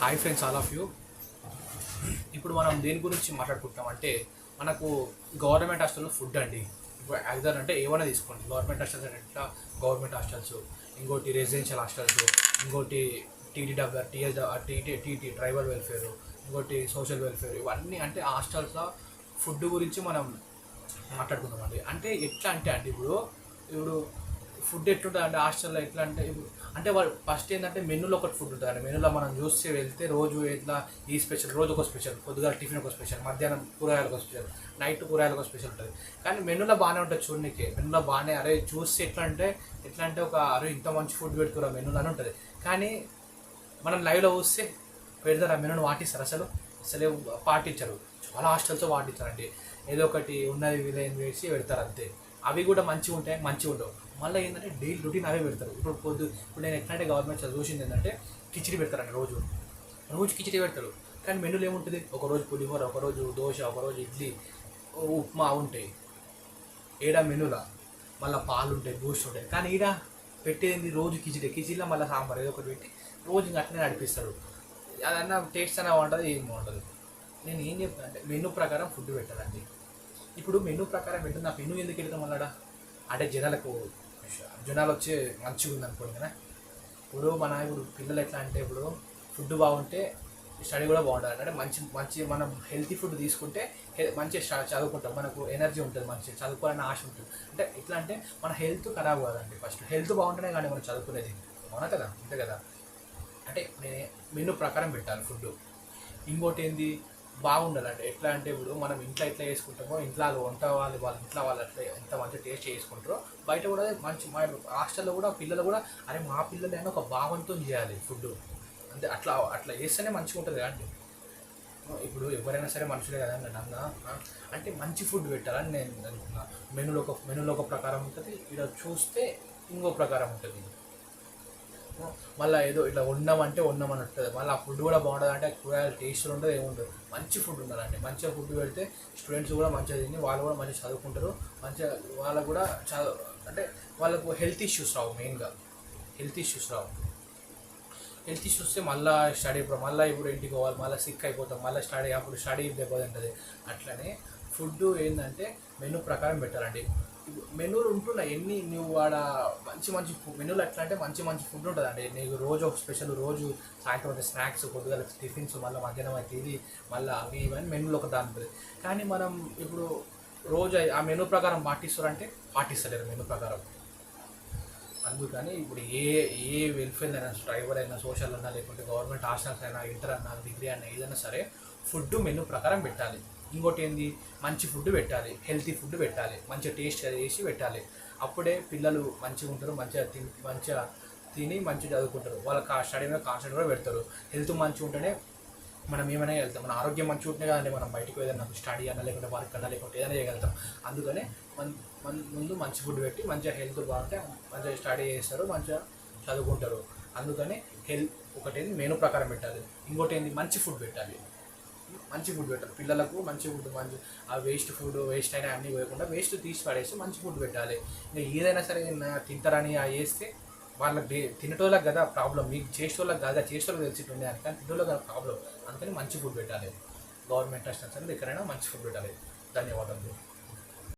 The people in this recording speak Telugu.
Hi friends all of you ఇప్పుడు మనం దేని గురించి మాట్లాడుకుంటాం అంటే మనకు గవర్నమెంట్ హాస్టల్లో ఫుడ్ అండి. ఇప్పుడు యాక్దర్ అంటే ఏమైనా తీసుకోండి. గవర్నమెంట్ హాస్టల్స్ అంటే ఎట్లా? గవర్నమెంట్ హాస్టల్స్ ఇంకోటి రెసిడెన్షియల్ హాస్టల్స్ ఇంకోటి TDWR TS TT TT tribal welfare ఇంకోటి సోషల్ వెల్ఫేర్ ఇవన్నీ అంటే హాస్టల్స్లో ఫుడ్ గురించి మనం మాట్లాడుకుందామండి. అంటే ఎట్లా అంటే అండి ఇప్పుడు ఇప్పుడు ఫుడ్ ఎట్లుంటుంది అంటే హాస్టల్లో ఎట్లా అంటే అంటే వాళ్ళు ఫస్ట్ ఏంటంటే మెనూలో ఒకటి ఫుడ్ ఉంటుంది మెనూలో మనం చూస్తే వెళ్తే రోజు ఎట్లా ఈ స్పెషల్ రోజు ఒక స్పెషల్ పొద్దుగా టిఫిన్ ఒక స్పెషల్ మధ్యాహ్నం కూరగాయలకు ఒక స్పెషల్ నైట్ కూరగాయలకు ఒక స్పెషల్ ఉంటుంది. కానీ మెనూలో బాగానే ఉంటుంది చూడడానికి మెనూలో బాగానే అరే చూస్తే ఎట్లా అంటే ఎట్లా అంటే ఒక అరే ఇంత మంచి ఫుడ్ పెడుతురా మెనూలో అని ఉంటుంది. కానీ మనం లైవ్లో చూస్తే పెడతారు ఆ మెనూని పాటిస్తారు అసలు అసలే పాటించరు. చాలా హాస్టల్స్ పాటించారండి ఏదో ఒకటి ఉన్నది వీలైంది వేసి పెడతారు అంతే. అవి కూడా మంచిగా ఉంటాయి మంచిగా ఉండవు. మళ్ళీ ఏంటంటే డైలీ రొటీన్ అవే పెడతారు. ఇప్పుడు పొద్దు ఇప్పుడు నేను ఎట్లంటే గవర్నమెంట్ చూసింది ఏంటంటే కిచిడి పెడతారండి రోజు. రోజు కిచిడి పెడతారు. కానీ మెనూలు ఏముంటుంది? ఒకరోజు పులిహోర ఒకరోజు దోశ ఒకరోజు ఇడ్లీ ఉప్మా ఉంటాయి. ఏడా మెనూలా? మళ్ళీ పాలు ఉంటాయి బూస్ట్ ఉంటాయి. కానీ ఈడ పెట్టేది రోజు కిచిడి. కిచిడిలో మళ్ళీ సాంబార్ ఏదో ఒకటి పెట్టి రోజు ఇంకా అట్లనే నడిపిస్తారు. అదన్నా టేస్ట్ అనే ఉంటుంది ఏం బాగుంటుంది? నేను ఏం చెప్తాను అంటే మెనూ ప్రకారం ఫుడ్ పెట్టాలండి. ఇప్పుడు మెనూ ప్రకారం పెట్టు నా మెనూ ఎందుకు వెళ్తాం అన్నాడా? అంటే జనాలకు జనాలు వచ్చే మంచిగా ఉంది అనుకోండి కదా. ఇప్పుడు మన ఇప్పుడు పిల్లలు ఎట్లా అంటే ఇప్పుడు ఫుడ్ బాగుంటే స్టడీ కూడా బాగుంటుంది అంటే మంచి మంచి మనం హెల్తీ ఫుడ్ తీసుకుంటే మంచి మంచిగా చదువుకుంటాం. మనకు ఎనర్జీ ఉంటుంది మంచిగా చదువుకోవాలని ఆశ ఉంటుంది. అంటే ఎట్లా అంటే మన హెల్త్ ఖరాబ్ కాదండి ఫస్ట్ హెల్త్ బాగుంటేనే కానీ మనం చదువుకునేది అవునా కదా? అంతే కదా? అంటే మే- మెనూ ప్రకారం పెట్టాలి ఫుడ్ ఇంకోటి ఏంది? బాగుండాలండి ఎట్లా అంటే ఇప్పుడు మనం ఇంట్లో ఎట్లా చేసుకుంటామో ఇంట్లో వాళ్ళు వంట వాళ్ళు వాళ్ళ ఇంట్లో వాళ్ళు అట్లా ఎంత మంచిగా టేస్ట్ చేసుకుంటారో బయట కూడా మంచి మా హాస్టల్లో కూడా పిల్లలు కూడా అరే మా పిల్లలు అయినా ఒక భావంతో చేయాలి ఫుడ్. అంటే అట్లా అట్లా చేస్తేనే మంచిగా ఉంటుంది అండి ఇప్పుడు ఎవరైనా సరే మనుషులే కదా నేను అంటే మంచి ఫుడ్ పెట్టాలని నేను అనుకున్నా. మెనూలో ఒక మెనూలో ఒక ప్రకారం ఉంటుంది ఇక్కడ చూస్తే ఇంకో ప్రకారం ఉంటుంది. మళ్ళీ ఏదో ఇట్లా వండమంటే వండమని ఉంటుంది. మళ్ళీ ఆ ఫుడ్ కూడా బాగుంటుంది అంటే కూరగాయలు టేస్ట్ ఉండదు ఏముండదు. మంచి ఫుడ్ ఉండాలండి మంచిగా ఫుడ్ పెడితే స్టూడెంట్స్ కూడా మంచిగా తిని వాళ్ళు కూడా మంచిగా చదువుకుంటారు. మంచిగా వాళ్ళకు కూడా చదువు అంటే వాళ్ళకు హెల్త్ ఇష్యూస్ రావు మెయిన్గా హెల్త్ ఇష్యూస్ రావు. హెల్త్ ఇష్యూస్ వస్తే మళ్ళీ స్టడీ ఇప్పుడు మళ్ళీ ఇప్పుడు ఇంటికి పోవాలి మళ్ళీ సిక్ అయిపోతాం మళ్ళీ స్టడీ అప్పుడు స్టడీ దెబ్బతింటుంది అట్లనే ఫుడ్ ఏంటంటే మెనూ ప్రకారం పెట్టాలండి. మెనూలు ఉంటున్నాయి ఎన్ని నువ్వు ఆడ మంచి మంచి మెనూలు ఎట్లా అంటే మంచి మంచి ఫుడ్ ఉంటుంది అండి నీకు రోజు ఒక స్పెషల్ రోజు సాయంత్రం అయితే స్నాక్స్ పొద్దుగల టిఫిన్స్ మళ్ళీ మధ్యాహ్నం అయితే ఇది మళ్ళీ అవి ఇవన్నీ మెనూలో ఒక దాని ఉంటుంది. కానీ మనం ఇప్పుడు రోజు ఆ మెనూ ప్రకారం పాటిస్తారంటే పాటిస్తలేరు మెనూ ప్రకారం. అందుకని ఇప్పుడు ఏ ఏ వెల్ఫేర్ అయినా డ్రైవర్ అయినా సోషల్ అయినా లేకుంటే గవర్నమెంట్ హాస్టల్స్ అయినా ఇంటర్ అన్నా డిగ్రీ అయినా ఏదైనా సరే ఫుడ్ మెనూ ప్రకారం పెట్టాలి. ఇంకోటి ఏంది మంచి ఫుడ్ పెట్టాలి. హెల్తీ ఫుడ్ పెట్టాలి. మంచిగా టేస్ట్ చేసి పెట్టాలి. అప్పుడే పిల్లలు మంచిగా ఉంటారు మంచిగా తిని మంచిగా తిని మంచిగా చదువుకుంటారు. వాళ్ళ స్టడీ మీద కాన్సెంట్ కూడా పెడతారు. హెల్త్ మంచిగా ఉంటేనే మనం ఏమైనా వెళ్తాం. మన ఆరోగ్యం మంచిగా ఉంటే కదండి మనం బయటకు ఏదైనా స్టడీ అన్నా లేకుంటే వర్క్ అన్నా లేకుంటే ఏదైనా చేయగలుగుతాం. అందుకనే మన మన ముందు మంచి ఫుడ్ పెట్టి మంచిగా హెల్త్ బాగుంటే మంచిగా స్టడీ చేస్తారు మంచిగా చదువుకుంటారు. అందుకని హెల్త్ ఒకటేది? మెనూ ప్రకారం పెట్టాలి. ఇంకోటి ఏంది మంచి ఫుడ్ పెట్టాలి. మంచి ఫుడ్ పెట్టాలి. పిల్లలకు మంచి ఫుడ్ మంచి ఆ వేస్ట్ ఫుడ్ వేస్ట్ అయినా అన్నీ పోయకుండా వేస్ట్ తీసి పడేసి మంచి ఫుడ్ పెట్టాలి. ఇంకా ఏదైనా సరే తింటారని ఆ వేస్తే వాళ్ళకి డే- తినేటోళ్ళకి కదా ప్రాబ్లం మీకు చేసేటోళ్ళకి కదా చేసేటోళ్ళకి తెలిసి అని కానీ తినేటోళ్ళకి కదా ప్రాబ్లం అందుకని మంచి ఫుడ్ పెట్టాలి. గవర్నమెంట్ రెస్టారెంట్స్ అనేది ఎక్కడైనా మంచి ఫుడ్ పెట్టాలి. ధన్యవాదాలు